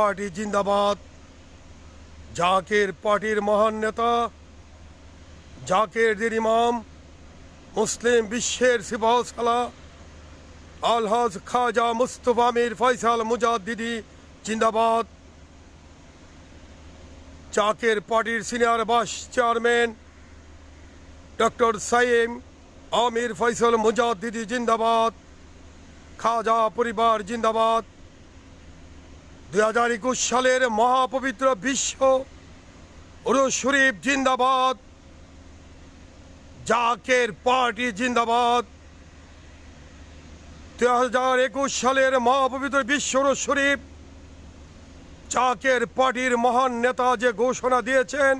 Party জিন্দাবাদ। জাকের পার্টির মহান নেতা, জাকের ইমাম, মুসলিম বিশ্বের সিপাহ সালা, আলহাজ খাজা মুস্তফা মির ফয়সাল মুজাদ্দিদি, জিন্দাবাদ। জাকের পার্টির senior vice chairman, doctor Saim Amir Faisal Mujaddidi, জিন্দাবাদ। খাজা পরিবার, জিন্দাবাদ। দুই হাজার একুশ সালের মহাপবিত্র বিশ্ব উরুস শরীফ জিন্দাবাদ। জাকের পার্টি জিন্দাবাদ। দুই হাজার একুশ সালের মহাপবিত্র বিশ্ব শরীফ জাকের পার্টির মহান নেতা যে ঘোষণা দিয়েছেন,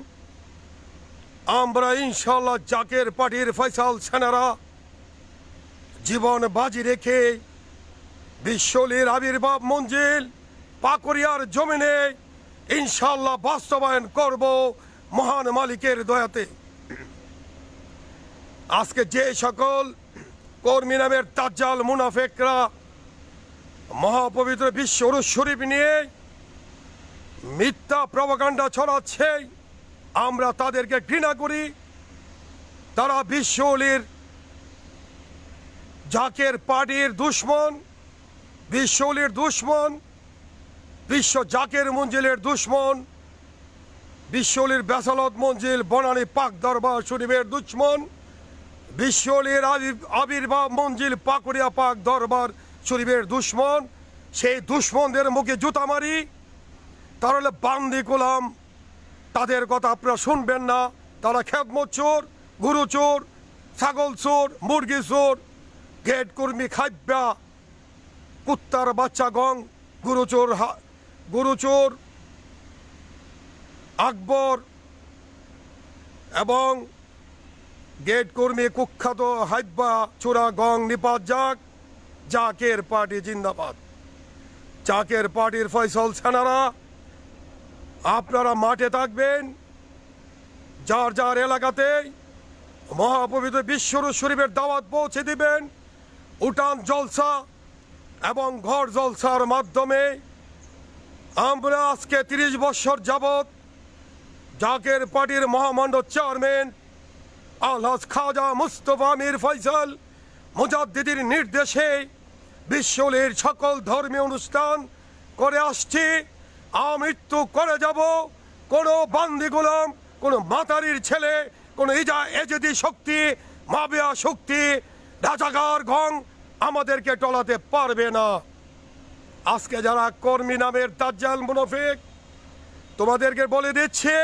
আমরা ইনশাল্লাহ জাকের পার্টির ফয়সাল সেনারা জীবন বাজি রেখে বিশ্বলির আবির্ভাব মঞ্জিল পাকুরিয়ার জমিনে ইনশাল্লাহ বাস্তবায়ন করব মহান মালিকের দয়াতে। আজকে যে সকল কর্মী নামের তাজ্জাল মুনাফেকরা মহাপবিত্র বিশ্ব শরীফ নিয়ে মিথ্যা প্রবাকাণ্ডা ছড়াচ্ছে, আমরা তাদেরকে ঘৃণা করি। তারা বিশ্ব বিশ্বলির জাকের পার্টির দুশ্মন বিশ্বলির দুশ্মন বিশ্ব জাকের মঞ্জিলের দুশ্মন, বিশ্বলির বেসালত মঞ্জিল, বনানী পাক দরবার শরীফের দুশ্মন, বিশ্বলির আবির- আবির্ভাব মঞ্জিল, পাকুড়িয়া পাক দরবার শরীফের দুশ্মন। সেই দুশ্মনদের মুখে জুতা মারি, তাহলে বান্দি গোলাম, তাদের কথা আপনারা শুনবেন না। তারা খেদমত চোর চোর, ছাগল চোর, মুরগি চোর গেট কর্মী খাব্যা কুত্তার বাচ্চা গং গুরুচোর গুরুচোর আকবর এবং গেট কর্মী কুখ্যাত হাইব্বা চোরা গং নিপাত যাক জাকের পার্টি জিন্দাবাদ। জাকের পার্টির ফয়সল সেনারা, আপনারা মাঠে থাকবেন, যার যার এলাকাতে মহাপবিত্র বিশ্বর শরীফের দাওয়াত পৌঁছে দিবেন, উঠান জলসা এবং ঘর জলসার মাধ্যমে আমরা আজকে তিরিশ বছর যাবৎ জাকের পার্টির মহামণ্ড চেয়ারম্যান আলহাজ খাজা মুস্তফা মির ফয়সাল মুজাদ্দিদির নির্দেশে বিশ্বলের সকল ধর্মীয় অনুষ্ঠান করে আসছি। আমৃত্যু করে যাব। কোনো বান্দি গোলাম, কোনো মাতারির ছেলে, কোনো ইজা এজেদি শক্তি, মাবিয়া শক্তি রাজাগার ঘং আমাদেরকে টলাতে পারবে না। আজকে যারা কর্মী নামের তাজ্জাল মুনাফিক তোমাদেরকে বলে দিচ্ছে,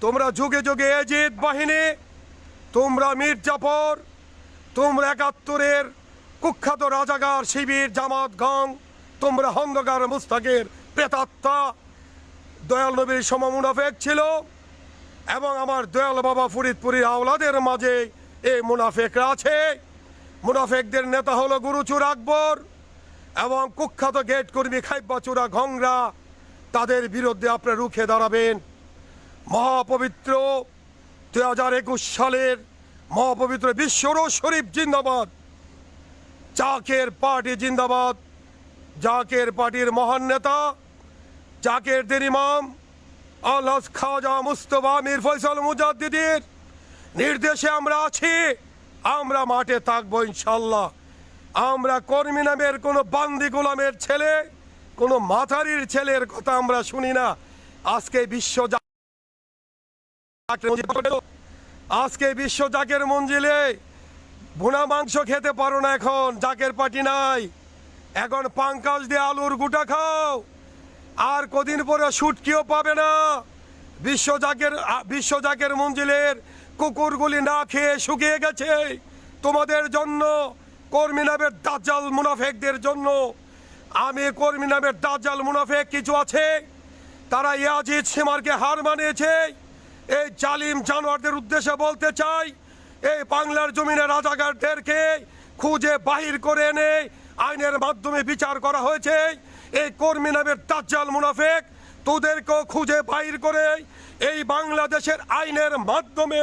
তোমরা যুগে যুগে এজিদ বাহিনী, তোমরা মীর জাফর, তোমরা একাত্তরের কুখ্যাত রাজাগার শিবির জামাত গং, তোমরা হন্দগার মুস্তাকের প্রেতাত্মা। দয়াল নবীর সম মুনাফেক ছিল এবং আমার দয়াল বাবা ফরিদপুরের আওলাদের মাঝে এই মুনাফেকরা আছে। মুনাফেকদের নেতা হলো গুরুচুর আকবর। এবং কুখ্যাত গেট কর্মী খাইব্বাচুরা ঘংরা, তাদের বিরুদ্ধে আপনারা রুখে দাঁড়াবেন। মহাপবিত্র দু হাজার একুশ সালের মহাপবিত্র বিশ্বর শরীফ জিন্দাবাদ। জাকের পার্টি জিন্দাবাদ। জাকের পার্টির মহান নেতা, জাকের দের ইমাম আল্লাহ খাজা মুস্তফা মীর ফয়সাল মুজাদ্দিদির নির্দেশে আমরা আছি। আমরা মাঠে থাকব ইনশাল্লাহ আমরা কর্মী নামের কোনো বান্দি গোলামের ছেলে, কোনো মাথারির ছেলের কথা আমরা শুনি না। আজকে বিশ্ব আজকে বিশ্ব জাকের মঞ্জিলে ভুনা মাংস খেতে পারো না এখন জাকের পাটি নাই। এখন পাঙ্কাশ দিয়ে আলুর গুটা খাও। আর কদিন পরে শুটকিও পাবে না। বিশ্ব জাকের বিশ্ব জাকের মঞ্জিলের কুকুরগুলি না খেয়ে শুকিয়ে গেছে। তোমাদের জন্য কর্মী নামের দাজ্জাল মুনাফেকদের জন্য। আমি কর্মী নামের দাজ্জাল মুনাফেক কিছু আছে। তারা ইয়াজিদ সীমারকে হার মানিয়েছে। এই জালিম জানোয়ারদের উদ্দেশ্যে বলতে চাই, এই বাংলার জমিনে রাজাগারদেরকে খুঁজে বাহির করে এনে আইনের মাধ্যমে বিচার করা হয়েছে। এই কর্মী নামের দাজ্জাল মুনাফেক, তোদেরকেও খুঁজে বাহির করে এই বাংলাদেশের আইনের মাধ্যমে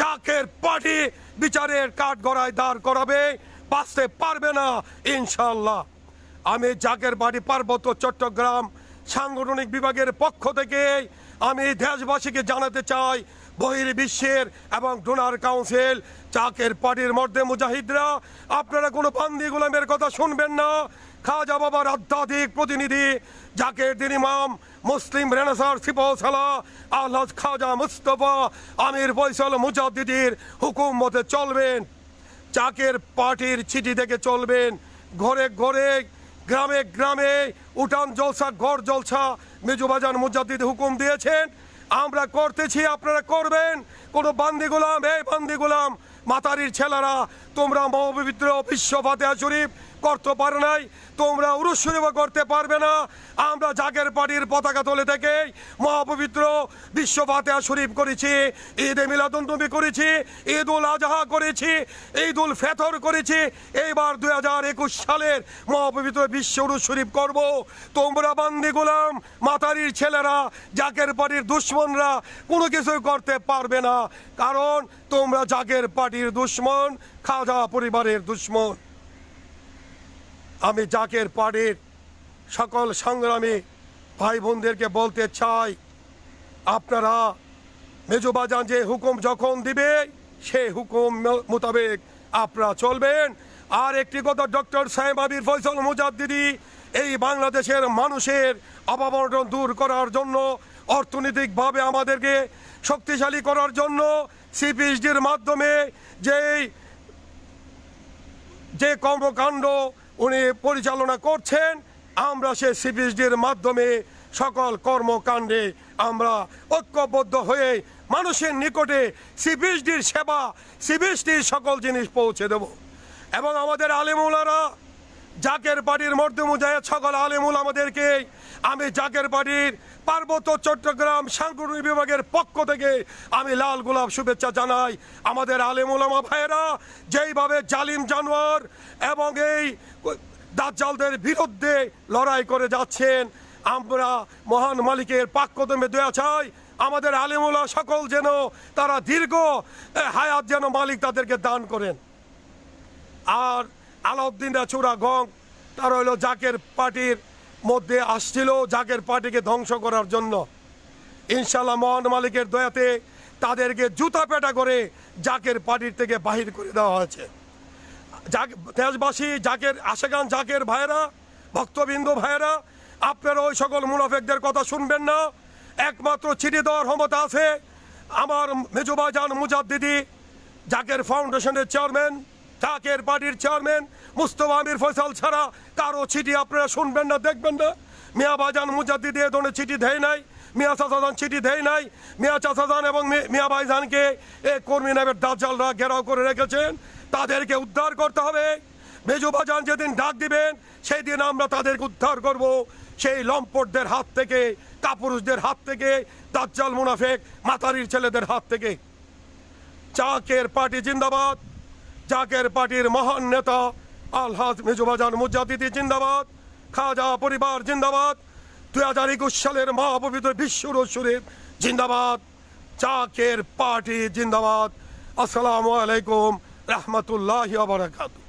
জাকের পার্টি বিচারের কাঠ গড়ায় দাঁড় করাবে। বাঁচতে পারবে না ইনশাল্লাহ আমি জাকের বাড়ি পার্বত্য চট্টগ্রাম সাংগঠনিক বিভাগের পক্ষ থেকে আমি দেশবাসীকে জানাতে চাই বহির বিশ্বের এবং ডোনার কাউন্সিল, চাকের পার্টির মধ্যে মুজাহিদরা, আপনারা কোনো পান্দি গোলামের কথা শুনবেন না। খাজা বাবার আধ্যাত্মিক প্রতিনিধি, জাকের দিন ইমাম, মুসলিম রেনেসার সিপাহ সালা আল্লাহ খাজা মুস্তফা, আমির ফয়সাল মুজাদ্দিদির হুকুম মতে চলবেন। চাকের পার্টির চিঠি থেকে চলবেন। ঘরে ঘরে, গ্রামে গ্রামে উঠান জলসা ঘর জলসা মেজুবাজান মুজাদ্দিদ হুকুম দিয়েছেন। আমরা করতেছি, আপনারা করবেন। কোনো বান্দি গোলাম এই বান্দি গোলাম, মাতারির ছেলেরা, তোমরা মহাপবিত্র বিশ্ব ফাতেহা শরীফ করতে পারে নাই, তোমরা উরুস শরীফও করতে পারবে না। আমরা জাগের পার্টির পতাকা তোলে থেকে মহাপবিত্র বিশ্ব ফাতেহা শরীফ করেছি, ঈদে মিলাদুন নবী করেছি, ঈদ উল আজহা করেছি, ঈদ উল ফেতর করেছি। এইবার দুই হাজার একুশ সালের মহাপবিত্র বিশ্ব উরুস শরীফ করব। তোমরা বান্দি গোলাম, মাতারির ছেলেরা জাকের পার্টির দুশ্মনরা, কোনো কিছুই করতে পারবে না। কারণ তোমরা জাকের পার্টির দুশ্মন, খাজা পরিবারের দুশ্মন। আমি জাকের পার্টির সকল সংগ্রামী ভাই বোনদেরকে বলতে চাই, আপনারা মেজবাজান যে হুকুম যখন দিবে, সেই হুকুম মোতাবেক আপনারা চলবেন। আর একটি কথা, ডক্টর সাহেব আবির ফয়সল মুজাদ্দিদি, এই বাংলাদেশের মানুষের অভাবনটন দূর করার জন্য, অর্থনৈতিকভাবে আমাদেরকে শক্তিশালী করার জন্য সিপিএইচডির মাধ্যমে যেই যে কর্মকাণ্ড উনি পরিচালনা করছেন। আমরা সে সিপিএসডির মাধ্যমে সকল কর্মকাণ্ডে আমরা ঐক্যবদ্ধ হয়ে মানুষের নিকটে সিপিএসডির সেবা সিপিএসডির সকল জিনিস পৌঁছে দেব। এবং আমাদের আলিমুলারা জাকের বাড়ির মুজাহিদ সকল আলিমুল আমাদেরকে, আমি জাকের বাড়ির পার্বত্য চট্টগ্রাম সাংগঠনিক বিভাগের পক্ষ থেকে আমি লাল গোলাপ শুভেচ্ছা জানাই। আমাদের আলিমুলামা ভাইয়েরা, যেইভাবে জালিম জানোয়ার এবং এই দাজ্জালদের বিরুদ্ধে লড়াই করে যাচ্ছেন, আমরা মহান মালিকের পাক্যদমে দেয়া চাই। আমাদের আলিমুলা সকল যেন তারা দীর্ঘ হায়াত যেন মালিক তাদেরকে দান করেন। আর আলাউদ্দিনরা চূড়া গং, তারা হলো জাকের পার্টির মধ্যে আসছিল, জাকের পার্টিকে ধ্বংস করার জন্য। ইনশাল্লাহ মহান মালিকের দয়াতে তাদেরকে জুতা পেটা করে জাকের পার্টির থেকে বাহির করে দেওয়া হয়েছে। দেশবাসী, জাকের, আশেগান জাকের ভাইয়েরা, ভক্তবিন্দু ভাইয়েরা, আপনারা ওই সকল মুনাফেকদের কথা শুনবেন না। একমাত্র চিঠি দেওয়ার ক্ষমতা আছে। আমার মেজুবাজান মুজাদ্দিদি, জাকের ফাউন্ডেশনের চেয়ারম্যান জাকের পার্টির চেয়ারম্যান মুস্তফা আমির ফয়সাল ছাড়া কারও চিঠি আপনারা শুনবেন না, দেখবেন না। মিয়া বাজান মুজাদ্দিদি এ ধরনের চিঠি দেয় নাই, মিয়া চাচাজান চিঠি দেয় নাই। মিয়া চাচাজান এবং মিয়া ভাইজানকে এ কর্মী নামের দাজ্জালরা ঘেরাও করে রেখেছেন। তাদেরকে উদ্ধার করতে হবে। মেজুবাজান যেদিন ডাক দিবেন সেই দিন আমরা তাদেরকে উদ্ধার করব। সেই লম্পটদের হাত থেকে, কাপুরুষদের হাত থেকে, দাজ্জাল মুনাফেক মাতারির ছেলেদের হাত থেকে। চাকের পার্টি জিন্দাবাদ। জাকের পার্টির মহান নেতা আলহাজ মেজুবাজান মুজাদিদি জিন্দাবাদ, খাজা পরিবার জিন্দাবাদ দুই হাজার একুশ সালের মহাপবিত্র বিশ্ব শরীফ জিন্দাবাদ চাকের পার্টি জিন্দাবাদ। আসসালামু আলাইকুম, রহমতুল্লাহ বারাকাতু